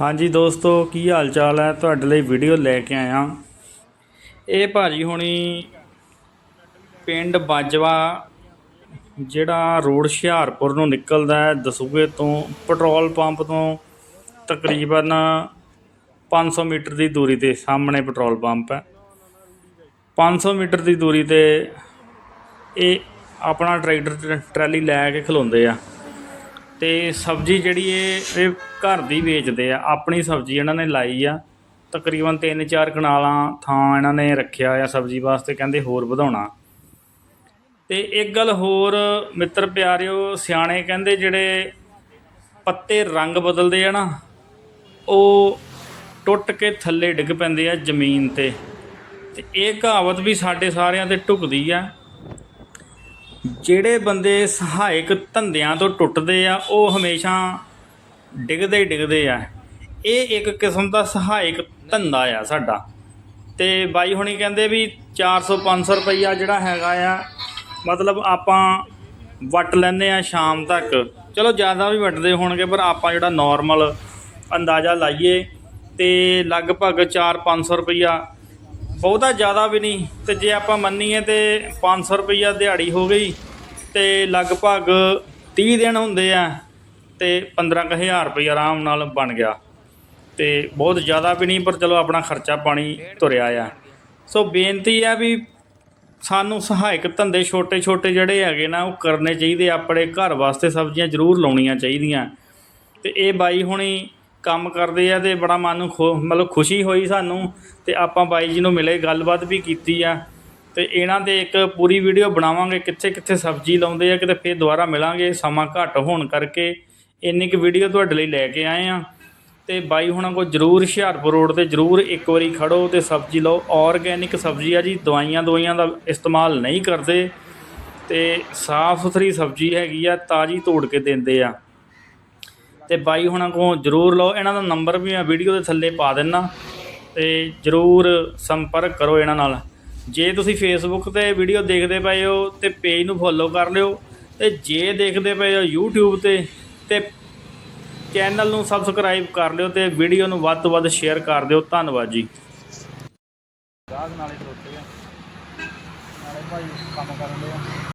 ਹਾਂਜੀ ਦੋਸਤੋ, ਕੀ ਹਾਲ ਚਾਲ ਹੈ? ਤੁਹਾਡੇ ਲਈ ਵੀਡੀਓ ਲੈ ਕੇ ਆਇਆ। ਇਹ ਭਾਜੀ ਹੁਣੀ ਪਿੰਡ ਬਾਜਵਾ, ਜਿਹੜਾ ਰੋਡ ਹੁਸ਼ਿਆਰਪੁਰ ਨੂੰ ਨਿਕਲਦਾ ਹੈ ਦਸੂਗੇ ਤੋਂ ਪੈਟਰੋਲ ਪੰਪ ਤੋਂ ਤਕਰੀਬਨ 500 ਮੀਟਰ ਦੀ ਦੂਰੀ ਤੇ ਸਾਹਮਣੇ ਪੈਟਰੋਲ ਪੰਪ ਹੈ। 500 ਮੀਟਰ ਦੀ ਦੂਰੀ ਤੇ ਇਹ ਆਪਣਾ ਟਰੈਕਟਰ ਟਰ- ਟਰਾਲੀ ਲੈ ਕੇ ਖਲੋਂਦੇ ਆ। ਤੇ ਸਬਜ਼ੀ ਜਿਹੜੀ ਇਹ ਇਹ ਘਰ ਦੀ ਵੇਚਦੇ ਆ। ਆਪਣੀ ਸਬਜ਼ੀ ਇਹਨਾਂ ਨੇ ਲਾਈ ਆ। ਤਕਰੀਬਨ 3-4 ਕਨਾਲਾਂ ਥਾਂ ਇਹਨਾਂ ਨੇ ਰੱਖਿਆ ਆ ਸਬਜ਼ੀ ਵਾਸਤੇ, ਕਹਿੰਦੇ ਹੋਰ ਵਧਾਉਣਾ। ਤੇ ਇੱਕ ਗੱਲ ਹੋਰ, ਮਿੱਤਰ ਪਿਆਰਿਓ, ਸਿਆਣੇ ਕਹਿੰਦੇ ਜਿਹੜੇ ਪੱਤੇ ਰੰਗ ਬਦਲਦੇ ਆ ਨਾ, ਉਹ ਟੁੱਟ ਕੇ ਥੱਲੇ ਡਿੱਗ ਪੈਂਦੇ ਆ ਜ਼ਮੀਨ ਤੇ। ਤੇ ਇਹ ਕਹਾਵਤ ਵੀ ਸਾਡੇ ਸਾਰਿਆਂ ਤੇ ਢੁਕਦੀ ਆ। ਜਿਹੜੇ ਬੰਦੇ ਸਹਾਇਕ ਧੰਦਿਆਂ ਤੋਂ ਟੁੱਟਦੇ ਆ, ਉਹ ਹਮੇਸ਼ਾ ਡਿੱਗਦੇ ਹੀ ਡਿੱਗਦੇ ਆ। ਇਹ ਇੱਕ ਕਿਸਮ ਦਾ ਸਹਾਇਕ ਧੰਦਾ ਆ ਸਾਡਾ। ਤੇ ਬਾਈ ਹੁਣੀ ਕਹਿੰਦੇ ਵੀ 400 500 ਰੁਪਈਆ ਜਿਹੜਾ ਹੈਗਾ ਆ, ਮਤਲਬ ਆਪਾਂ ਵਟ ਲੈਂਦੇ ਆ ਸ਼ਾਮ ਤੱਕ। ਚਲੋ ਜ਼ਿਆਦਾ ਵੀ ਵਟਦੇ ਹੋਣਗੇ, ਪਰ ਆਪਾਂ ਜਿਹੜਾ ਨਾਰਮਲ ਅੰਦਾਜ਼ਾ ਲਾਈਏ, ਤੇ ਲਗਭਗ 4-500 ਰੁਪਈਆ ਬਹੁਤਾ ਜ਼ਿਆਦਾ ਵੀ ਨਹੀਂ ਤੇ ਜੇ ਆਪਾਂ ਮੰਨੀਏ ਤੇ 500 ਰੁਪਈਆ ਦਿਹਾੜੀ ਹੋ ਗਈ ਤੇ ਲਗਭਗ 30 ਦਿਨ ਹੁੰਦੇ ਆ ਤੇ 15000 ਰੁਪਈਆ ਆਰਾਮ ਨਾਲ ਬਣ ਗਿਆ। ਤੇ ਬਹੁਤ ਜ਼ਿਆਦਾ ਵੀ ਨਹੀਂ, ਪਰ ਚਲੋ ਆਪਣਾ ਖਰਚਾ ਪਾਣੀ ਤੁਰਿਆ ਆ। ਸੋ ਬੇਨਤੀ ਆ ਵੀ ਸਾਨੂੰ ਸਹਾਇਕ ਧੰਦੇ ਛੋਟੇ ਛੋਟੇ ਜਿਹੜੇ ਹੈਗੇ ਨਾ, ਉਹ ਕਰਨੇ ਚਾਹੀਦੇ ਆਪਣੇ ਘਰ ਵਾਸਤੇ ਸਬਜ਼ੀਆਂ ਜ਼ਰੂਰ ਲਾਉਣੀਆਂ ਚਾਹੀਦੀਆਂ। ਤੇ ਇਹ ਬਾਈ ਹੁਣੀ ਕੰਮ ਕਰਦੇ ਆ ਤੇ ਬੜਾ ਮਨ ਨੂੰ ਖੁ- ਮਤਲਬ ਖੁਸ਼ੀ ਹੋਈ ਸਾਨੂੰ ਤੇ ਆਪਾਂ ਬਾਈ ਜੀ ਨੂੰ ਮਿਲੇ, ਗੱਲਬਾਤ ਵੀ ਕੀਤੀ ਆ। ਤੇ ਇਹਨਾਂ ਦੇ ਇੱਕ ਪੂਰੀ ਵੀਡੀਓ ਬਣਾਵਾਂਗੇ ਕਿੱਥੇ ਕਿੱਥੇ ਸਬਜ਼ੀ ਲਾਉਂਦੇ ਆ, ਕਿਤੇ ਫੇਰ ਦੁਬਾਰਾ ਮਿਲਾਂਗੇ, ਸਮਾਂ ਘੱਟ ਹੋਣ ਕਰਕੇ। ਇੰਨੀ ਕੁ ਵੀਡੀਓ ਤੁਹਾਡੇ ਲਈ ਲੈ ਕੇ ਆਏ ਆ। ਤੇ ਬਾਈ ਹੁਣਾਂ ਕੋਲ ਜਰੂਰ ਹੁਸ਼ਿਆਰਪੁਰ ਰੋਡ ਤੇ ਜਰੂਰ ਇੱਕ ਵਾਰੀ ਖੜੋ ਤੇ ਸਬਜ਼ੀ ਲਓ। ਆਰਗੈਨਿਕ ਸਬਜ਼ੀ ਆ ਜੀ ਦਵਾਈਆਂ ਦਵਾਈਆਂ ਦਾ ਇਸਤੇਮਾਲ ਨਹੀਂ ਕਰਦੇ। ਤੇ ਸਾਫ਼ ਸੁਥਰੀ ਸਬਜ਼ੀ ਹੈਗੀ ਆ, ਤਾਜ਼ੀ ਤੋੜ ਕੇ ਦਿੰਦੇ ਆ। ਤੇ ਬਾਈ ਹੁਣਾਂ ਕੋਲ ਜਰੂਰ ਲਓ, ਇਹਨਾਂ ਦਾ ਨੰਬਰ ਵੀ ਮੈਂ ਵੀਡੀਓ ਦੇ ਥੱਲੇ ਪਾ ਦਿੰਨਾ। ਤੇ ਜਰੂਰ ਸੰਪਰਕ ਕਰੋ ਇਹਨਾਂ ਨਾਲ। ਜੇ ਤੁਸੀਂ ਫੇਸਬੁੱਕ ਤੇ ਵੀਡੀਓ ਦੇਖਦੇ ਪਏ ਹੋ ਤੇ ਪੇਜ ਨੂੰ ਫੋਲੋ ਕਰ ਲਿਓ। ਤੇ ਜੇ ਦੇਖਦੇ ਪਏ ਹੋ YouTube ਤੇ ਤੇ ਚੈਨਲ ਨੂੰ ਸਬਸਕ੍ਰਾਈਬ ਕਰ ਲਿਓ ਤੇ ਵੀਡੀਓ ਨੂੰ ਵੱਧ ਤੋਂ ਵੱਧ ਸ਼ੇਅਰ ਕਰ ਦਿਓ। ਧੰਨਵਾਦ ਜੀ। ਗਾਹਕ ਨਾਲੇ ਖਲੋਤੇ ਆ। ਨਾਲੇ ਭਾਈ ਕੰਮ ਕਰਨ ਦੇ ਆ।